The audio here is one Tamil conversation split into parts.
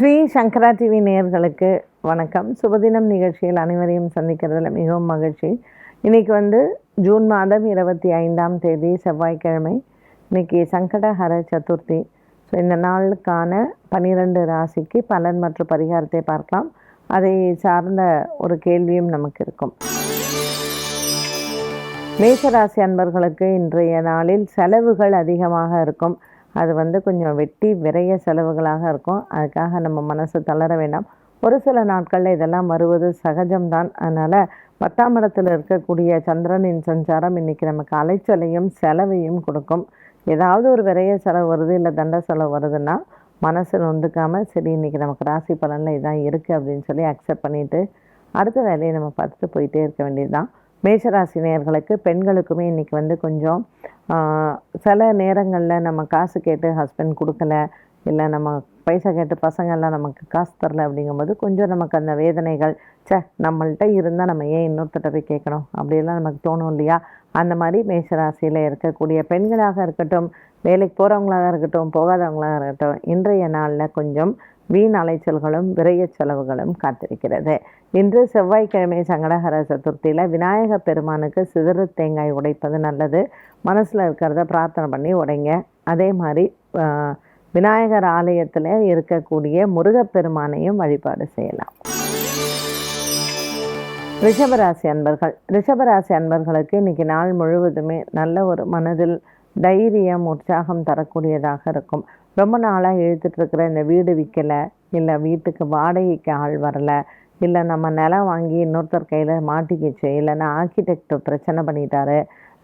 ஸ்ரீ சங்கரா டிவி நேயர்களுக்கு வணக்கம். சுபதினம் நிகழ்ச்சியில் அனைவரையும் சந்திக்கிறதுல மிகவும் மகிழ்ச்சி. இன்றைக்கி வந்து ஜூன் மாதம் இருபத்தி ஐந்தாம் தேதி செவ்வாய்க்கிழமை. இன்னைக்கு சங்கடஹர சதுர்த்தி. ஸோ இந்த நாளுக்கான பன்னிரெண்டு ராசிக்கு பலன் மற்றும் பரிகாரத்தை பார்க்கலாம். அதை சார்ந்த ஒரு கேள்வியும் நமக்கு இருக்கும். மேஷராசி அன்பர்களுக்கு இன்றைய நாளில் செலவுகள் அதிகமாக இருக்கும். அது வந்து கொஞ்சம் வெட்டி விரைய செலவுகளாக இருக்கும். அதுக்காக நம்ம மனசு தளர வேண்டாம். ஒரு சில நாட்களில் இதெல்லாம் வருவது சகஜம்தான். அதனால் பத்தாம் இடத்தில் இருக்கக்கூடிய சந்திரனின் சஞ்சாரம் இன்றைக்கி நமக்கு அலைச்சலையும் செலவையும் கொடுக்கும். ஏதாவது ஒரு விரைய செலவு வருது இல்லை தண்ட செலவு வருதுன்னா மனசு நொந்துக்காமல் சரி இன்றைக்கி நமக்கு ராசி பலனில் இதான் இருக்குது அப்படின்னு சொல்லி அக்செப்ட் பண்ணிவிட்டு அடுத்த வேலையை நம்ம பார்த்துட்டு போயிட்டே இருக்க வேண்டியது தான் மேஷராசி நேயர்களுக்கு பெண்களுக்குமே இன்றைக்கி வந்து கொஞ்சம் சில நேரங்களில் நம்ம காசு கேட்டு ஹஸ்பண்ட் கொடுக்கல இல்லை நம்ம பைசா கேட்டு பசங்கள்லாம் நமக்கு காசு தரல அப்படிங்கும்போது கொஞ்சம் நமக்கு அந்த வேதனைகள் சே நம்மள்கிட்ட இருந்தால் நம்ம ஏன் இன்னொருத்தட்ட போய் கேட்கணும்? அப்படியெல்லாம் நமக்கு தோணும் இல்லையா? அந்த மாதிரி மேஷராசியில் இருக்கக்கூடிய பெண்களாக இருக்கட்டும் வேலைக்கு போகிறவங்களாக இருக்கட்டும் போகாதவங்களாக இருக்கட்டும் இன்றைய நாளில் கொஞ்சம் வீண் அலைச்சல்களும் விரைய செலவுகளும் காத்திருக்கிறது. இன்று செவ்வாய்க்கிழமை சங்கடஹர சதுர்த்தியில் விநாயக பெருமானுக்கு சிதறு தேங்காய் உடைப்பது நல்லது. மனசில் இருக்கிறத பிரார்த்தனை பண்ணி உடைங்க. அதே மாதிரி விநாயகர் ஆலயத்தில் இருக்கக்கூடிய முருகப்பெருமானையும் வழிபாடு செய்யலாம். ரிஷபராசி அன்பர்கள். ரிஷபராசி அன்பர்களுக்கு இன்னைக்கு நாள் முழுவதுமே நல்ல ஒரு மனதில் தைரியம் உற்சாகம் தரக்கூடியதாக இருக்கும். ரொம்ப நாளாக இழுத்துட்டு இருக்கிற இந்த வீடு விற்கலை இல்லை வீட்டுக்கு வாடகைக்கு ஆள் வரலை இல்லை நம்ம நிலம் வாங்கி இன்னொருத்தர் கையில் மாட்டிக்கிச்சு. இல்லைன்னா ஆர்கிடெக்ட் பிரச்சனை பண்ணிட்டாரு.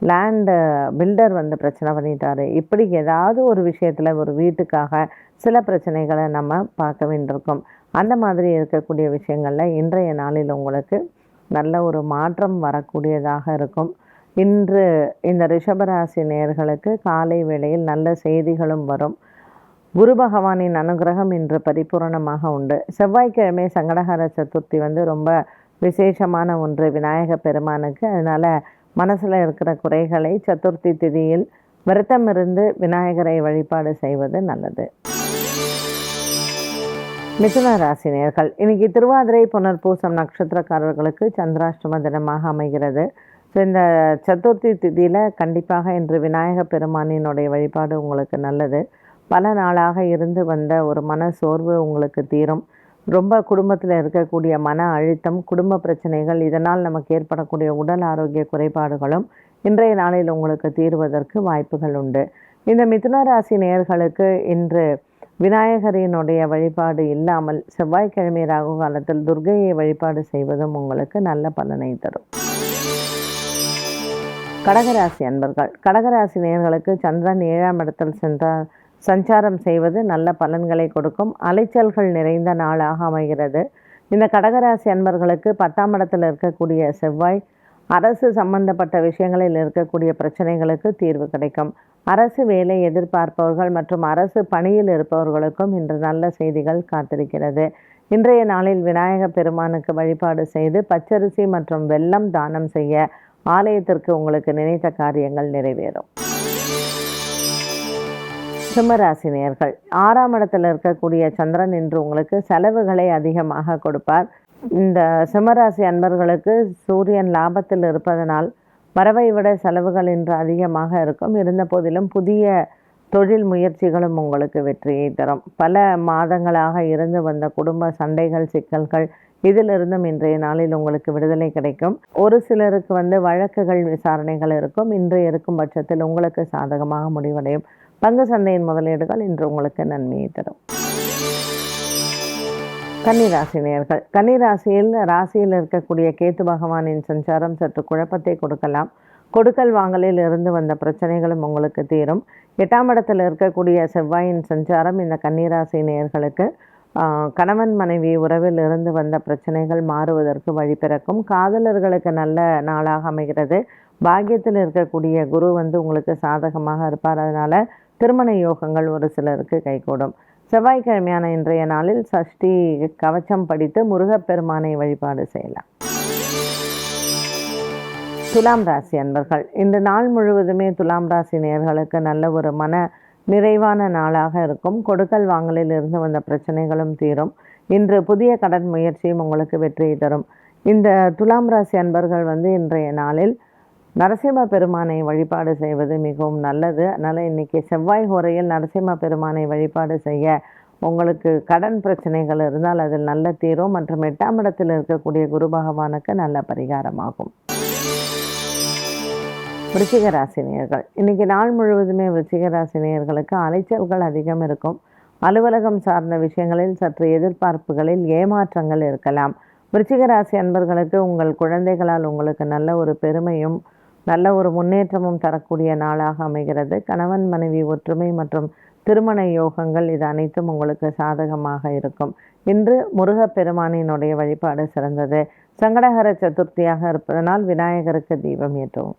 லேண்டு பில்டர் வந்து பிரச்சனை பண்ணிட்டாரு. இப்படி ஏதாவது ஒரு விஷயத்தில் ஒரு வீட்டுக்காக சில பிரச்சனைகளை நம்ம பார்க்க வேண்டியிருக்கும். அந்த மாதிரி இருக்கக்கூடிய விஷயங்களில் இன்றைய நாளில் உங்களுக்கு நல்ல ஒரு மாற்றம் வரக்கூடியதாக இருக்கும். இன்று இந்த ரிஷபராசி நேர்களுக்கு காலை வேளையில் நல்ல செய்திகளும் வரும். குரு பகவானின் அனுகிரகம் இன்று பரிபூரணமாக உண்டு. செவ்வாய்க்கிழமை சங்கடஹர சதுர்த்தி வந்து ரொம்ப விசேஷமான ஒன்று விநாயக பெருமானுக்கு. அதனால் மனசில் இருக்கிற குறைகளை சதுர்த்தி திதியில் விரதம் இருந்து விநாயகரை வழிபாடு செய்வது நல்லது. மிதுன ராசினியர்கள் இன்னைக்கு திருவாதிரை புனர்பூசம் நட்சத்திரக்காரர்களுக்கு சந்திராஷ்டம தினமாக அமைகிறது. ஸோ இந்த சதுர்த்தி திதியில் கண்டிப்பாக இன்று விநாயக பெருமானினுடைய வழிபாடு உங்களுக்கு நல்லது. பல நாளாக இருந்து வந்த ஒரு மன சோர்வு உங்களுக்கு தீரும். ரொம்ப குடும்பத்தில் இருக்கக்கூடிய மன அழுத்தம் குடும்ப பிரச்சனைகள் இதனால் நமக்கு ஏற்படக்கூடிய உடல் ஆரோக்கிய குறைபாடுகளும் இன்றைய நாளில் உங்களுக்கு தீர்வதற்கு வாய்ப்புகள் உண்டு. இந்த மிதுன ராசி நேயர்களுக்கு இன்று விநாயகரினுடைய வழிபாடு இல்லாமல் செவ்வாய்க்கிழமை ராகு காலத்தில் துர்கையை வழிபாடு செய்வதும் உங்களுக்கு நல்ல பலனை தரும். கடகராசி அன்பர்கள் கடகராசி நேயர்களுக்கு சந்திரன் ஏழாம் இடத்தில் சென்றார் சஞ்சாரம் செய்வது நல்ல பலன்களை கொடுக்கும். அலைச்சல்கள் நிறைந்த நாளாக அமைகிறது. இந்த கடகராசி அன்பர்களுக்கு பத்தாம் இடத்தில் இருக்கக்கூடிய செவ்வாய் அரசு சம்பந்தப்பட்ட விஷயங்களில் இருக்கக்கூடிய பிரச்சனைகளுக்கு தீர்வு கிடைக்கும். அரசு வேலை எதிர்பார்ப்பவர்கள் மற்றும் அரசு பணியில் இருப்பவர்களுக்கும் இன்று நல்ல செய்திகள் காத்திருக்கிறது. இன்றைய நாளில் விநாயக பெருமானுக்கு வழிபாடு செய்து பச்சரிசி மற்றும் வெல்லம் தானம் செய்ய ஆலயத்திற்கு உங்களுக்கு நினைத்த காரியங்கள் நிறைவேறும். சிம்மராசி நேர்கள் ஆறாம் இடத்துல இருக்கக்கூடிய சந்திரன் இன்று உங்களுக்கு செலவுகளை அதிகமாக கொடுப்பார். இந்த சிம்மராசி அன்பர்களுக்கு சூரியன் லாபத்தில் இருப்பதனால் வரவை விட செலவுகள் இன்று அதிகமாக இருக்கும். இருந்த போதிலும் புதிய தொழில் முயற்சிகளும் உங்களுக்கு வெற்றியை தரும். பல மாதங்களாக இருந்து வந்த குடும்ப சண்டைகள் சிக்கல்கள் இதிலிருந்தும் இன்றைய நாளில் உங்களுக்கு விடுதலை கிடைக்கும். ஒரு சிலருக்கு வந்து வழக்குகள் விசாரணைகள் இருக்கும். இன்று இருக்கும் பட்சத்தில் உங்களுக்கு சாதகமாக முடிவடையும். பங்கு சந்தையின் முதலீடுகள் இன்று உங்களுக்கு நன்மையை தரும். கன்னிராசி நேயர்கள் கன்னிராசியில் ராசியில் இருக்கக்கூடிய கேத்து பகவானின் சஞ்சாரம் சற்று குழப்பத்தை கொடுக்கலாம். கொடுக்கல் வாங்கலில் இருந்து வந்த பிரச்சனைகளும் உங்களுக்கு தீரும். எட்டாம் இடத்தில் இருக்கக்கூடிய செவ்வாயின் சஞ்சாரம் இந்த கன்னிராசி நேயர்களுக்கு கணவன் மனைவி உறவில் இருந்து வந்த பிரச்சனைகள் மாறுவதற்கு வழிபிறக்கும் காதலர்களுக்கு நல்ல நாளாக அமைகிறது. பாக்கியத்தில் இருக்கக்கூடிய குரு வந்து உங்களுக்கு சாதகமாக இருப்பார். அதனால் திருமண யோகங்கள் ஒரு சிலருக்கு கைகூடும். செவ்வாய்க்கிழமையான இன்றைய நாளில் சஷ்டி கவச்சம் படித்து முருகப்பெருமானை வழிபாடு செய்யலாம். துலாம் ராசி அன்பர்கள் இந்த நாள் முழுவதுமே துலாம் ராசி நேர்களுக்கு நல்ல ஒரு மன நிறைவான நாளாக இருக்கும். கொடுக்கல் வாங்கலில் இருந்து வந்த பிரச்சனைகளும் தீரும். இன்று புதிய கடன் முயற்சியும் உங்களுக்கு வெற்றியை தரும். இந்த துலாம் ராசி அன்பர்கள் வந்து இன்றைய நாளில் நரசிம்ம பெருமானை வழிபாடு செய்வது மிகவும் நல்லது. அதனால் இன்றைக்கி செவ்வாய் உரையில் நரசிம்ம பெருமானை வழிபாடு செய்ய உங்களுக்கு கடன் பிரச்சனைகள் இருந்தால் அதில் நல்ல தீரும் மற்றும் எட்டாம் இடத்தில் இருக்கக்கூடிய குரு பகவானுக்கு நல்ல பரிகாரமாகும் விருச்சிக ராசினியர்கள் இன்றைக்கி நாள் முழுவதுமே விருச்சிக ராசினியர்களுக்கு அலைச்சல்கள் அதிகம் இருக்கும். அலுவலகம் சார்ந்த விஷயங்களில் சற்று எதிர்பார்ப்புகளில் ஏமாற்றங்கள் இருக்கலாம். விருச்சிக ராசி அன்பர்களுக்கு உங்கள் குழந்தைகளால் உங்களுக்கு நல்ல ஒரு பெருமையும் நல்ல ஒரு முன்னேற்றமும் தரக்கூடிய நாளாக அமைகிறது. கணவன் மனைவி ஒற்றுமை மற்றும் திருமண யோகங்கள் இது அனைத்தும் உங்களுக்கு சாதகமாக இருக்கும். இன்று முருகப்பெருமானினுடைய வழிபாடு சிறந்தது. சங்கடகர சதுர்த்தியாக இருப்பதனால் விநாயகருக்கு தீபம் ஏற்றவும்.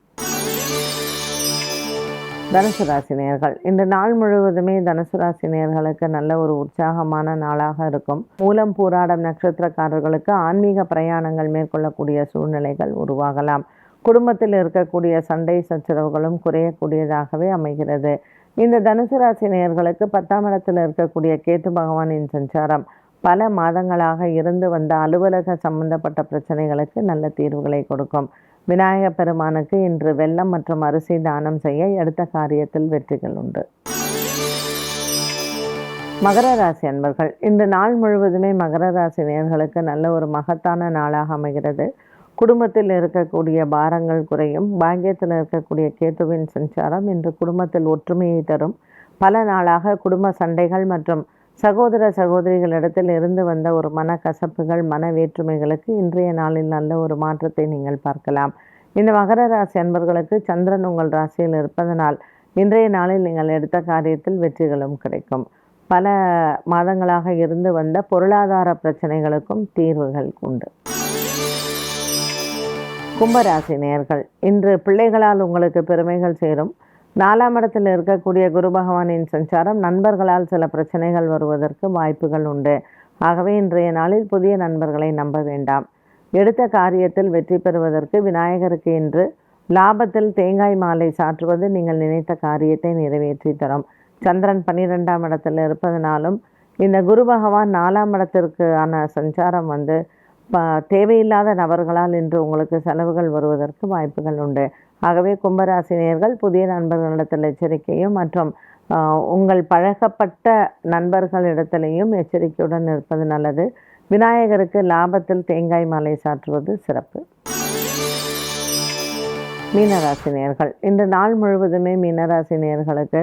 தனுசு ராசி நேர்கள் இந்த நாள் முழுவதுமே தனுசு ராசி நேர்களுக்கு நல்ல ஒரு உற்சாகமான நாளாக இருக்கும். மூலம் பூராடம் நட்சத்திரக்காரர்களுக்கு ஆன்மீக பிரயாணங்கள் மேற்கொள்ளக்கூடிய சூழ்நிலைகள் உருவாகலாம். குடும்பத்தில் இருக்கக்கூடிய சண்டை சச்சரவுகளும் குறையக்கூடியதாகவே அமைகிறது. இந்த தனுசு ராசி நேயர்களுக்கு பத்தாம் இடத்தில் இருக்கக்கூடிய கேத்து பகவானின் சஞ்சாரம் பல மாதங்களாக இருந்து வந்த அலுவலக சம்பந்தப்பட்ட பிரச்சனைகளுக்கு நல்ல தீர்வுகளை கொடுக்கும். விநாயக பெருமானுக்கு இன்று வெள்ளம் மற்றும் அரிசி தானம் செய்ய எடுத்த காரியத்தில் வெற்றிகள் உண்டு. மகர ராசி அன்பர்கள் இந்த நாள் முழுவதுமே மகர ராசி நேர்களுக்கு நல்ல ஒரு மகத்தான நாளாக அமைகிறது. குடும்பத்தில் இருக்கக்கூடிய பாரங்கள் குறையும். பாக்கியத்தில் இருக்கக்கூடிய கேத்துவின் சஞ்சாரம் இன்று குடும்பத்தில் ஒற்றுமையை தரும். பல நாளாக குடும்ப சண்டைகள் மற்றும் சகோதர சகோதரிகளிடத்தில் இருந்து வந்த ஒரு மன கசப்புகள் மன வேற்றுமைகளுக்கு இன்றைய நாளில் நல்ல ஒரு மாற்றத்தை நீங்கள் பார்க்கலாம். இந்த மகர ராசி அன்பர்களுக்கு சந்திரன் உங்கள் ராசியில் இருப்பதனால் இன்றைய நாளில் நீங்கள் எடுத்த காரியத்தில் வெற்றிகளும் கிடைக்கும். பல மாதங்களாக இருந்து வந்த பொருளாதார பிரச்சனைகளுக்கும் தீர்வுகள் உண்டு. கும்பராசி நேர்கள் இன்று பிள்ளைகளால் உங்களுக்கு பெருமைகள் சேரும். நாலாம் இடத்தில் இருக்கக்கூடிய குரு பகவானின் சஞ்சாரம் நண்பர்களால் சில பிரச்சனைகள் வருவதற்கு வாய்ப்புகள் உண்டு. ஆகவே இன்றைய நாளில் புதிய நண்பர்களை நம்ப வேண்டாம். எடுத்த காரியத்தில் வெற்றி பெறுவதற்கு விநாயகருக்கு இன்று லாபத்தில் தேங்காய் மாலை சாற்றுவது நீங்கள் நினைத்த காரியத்தை நிறைவேற்றி தரும். சந்திரன் பன்னிரெண்டாம் இடத்தில் இருப்பதனாலும் இந்த குரு பகவான் நாலாம் இடத்திற்கான சஞ்சாரம் வந்து தேவையில்லாத நபர்களால் இன்று உங்களுக்கு செலவுகள் வருவதற்கு வாய்ப்புகள் உண்டு. ஆகவே கும்பராசினியர்கள் புதிய நண்பர்களிடத்தில் எச்சரிக்கையும் மற்றும் உங்கள் பழகப்பட்ட நண்பர்களிடத்திலையும் எச்சரிக்கையுடன் இருப்பது நல்லது. விநாயகருக்கு லாபத்தில் தேங்காய் மாலை சாற்றுவது சிறப்பு. மீனராசினியர்கள் இந்த இன்று நாள் முழுவதுமே மீனராசினியர்களுக்கு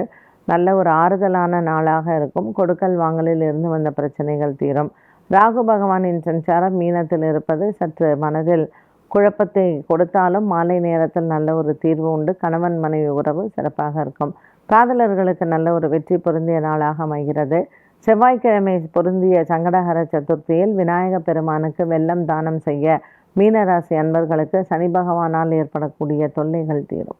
நல்ல ஒரு ஆறுதலான நாளாக இருக்கும். கொடுக்கல் வாங்கலில் இருந்து வந்த பிரச்சனைகள் தீரும். ராகு பகவானின் சஞ்சாரம் மீனத்தில் இருப்பது சற்று மனதில் குழப்பத்தை கொடுத்தாலும் மாலை நேரத்தில் நல்ல ஒரு தீர்வு உண்டு. கணவன் மனைவி உறவு சிறப்பாக இருக்கும். காதலர்களுக்கு நல்ல ஒரு வெற்றி பொருந்திய நாளாக அமைகிறது. செவ்வாய்க்கிழமை பொருந்திய சங்கடஹர சதுர்த்தியில் விநாயக பெருமானுக்கு வெள்ளம் தானம் செய்ய மீனராசி அன்பர்களுக்கு சனி பகவானால் ஏற்படக்கூடிய தொல்லைகள் தீரும்.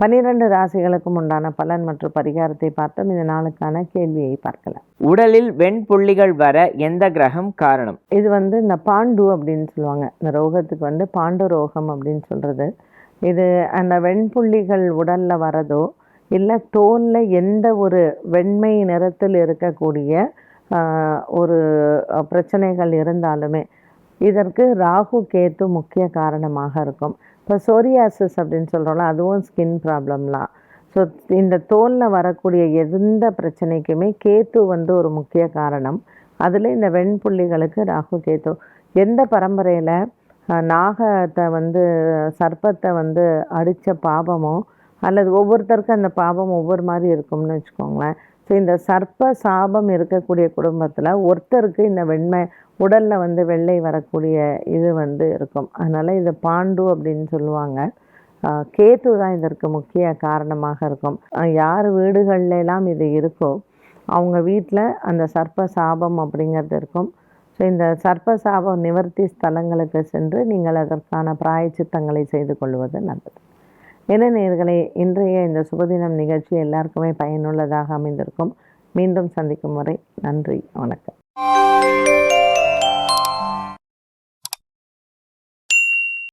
பனிரெண்டு ராசிகளுக்கும் உண்டான பலன் மற்றும் பரிகாரத்தை பார்த்தோம். இந்த நாளுக்கான கேள்வியை பார்க்கலாம். உடலில் வெண்புள்ளிகள் வர எந்த கிரகம் காரணம்? இது வந்து இந்த பாண்டு அப்படின்னு சொல்லுவாங்க. இந்த ரோகத்துக்கு வந்து பாண்டு ரோகம் அப்படின்னு சொல்றது. இது அந்த வெண்புள்ளிகள் உடல்ல வரதோ இல்லை தோலில் எந்த ஒரு வெண்மை நிறத்தில் இருக்கக்கூடிய ஒரு பிரச்சனைகள் இருந்தாலுமே இதற்கு ராகு கேத்து முக்கிய காரணமாக இருக்கும். இப்போ சோரியாசிஸ் அப்படின்னு சொல்கிறோம்ல அதுவும் ஸ்கின் ப்ராப்ளம்லாம் ஸோ இந்த தோலில் வரக்கூடிய எந்த பிரச்சனைக்குமே கேத்து வந்து ஒரு முக்கிய காரணம். அதில் இந்த வெண்புள்ளிகளுக்கு ராகு கேத்து. எந்த பரம்பரையில் நாகத்தை வந்து சர்ப்பத்தை வந்து அடித்த பாபமோ அல்லது ஒவ்வொருத்தருக்கும் அந்த பாபம் ஒவ்வொரு மாதிரி இருக்கும்னு வச்சுக்கோங்களேன். ஸோ இந்த சர்ப்ப சாபம் இருக்கக்கூடிய குடும்பத்தில் ஒருத்தருக்கு இந்த வெண்மை உடலில் வந்து வெள்ளை வரக்கூடிய இது வந்து இருக்கும். அதனால் இது பாண்டு அப்படின்னு சொல்லுவாங்க. கேத்து தான் இதற்கு முக்கிய காரணமாக இருக்கும். யார் வீடுகள்லாம் இது இருக்கோ அவங்க வீட்டில் அந்த சர்ப்ப சாபம் அப்படிங்கிறது இருக்கும். ஸோ இந்த சர்ப்ப சாபம் நிவர்த்தி ஸ்தலங்களுக்கு சென்று நீங்கள் அதற்கான பிராயச்சித்தங்களை செய்து கொள்வது நல்லது. என்ன இன்றைய இந்த சுபதினம் நிகழ்ச்சி எல்லாருக்குமே பயனுள்ளதாக அமைந்திருக்கும். மீண்டும் சந்திக்கும் வரை நன்றி வணக்கம்.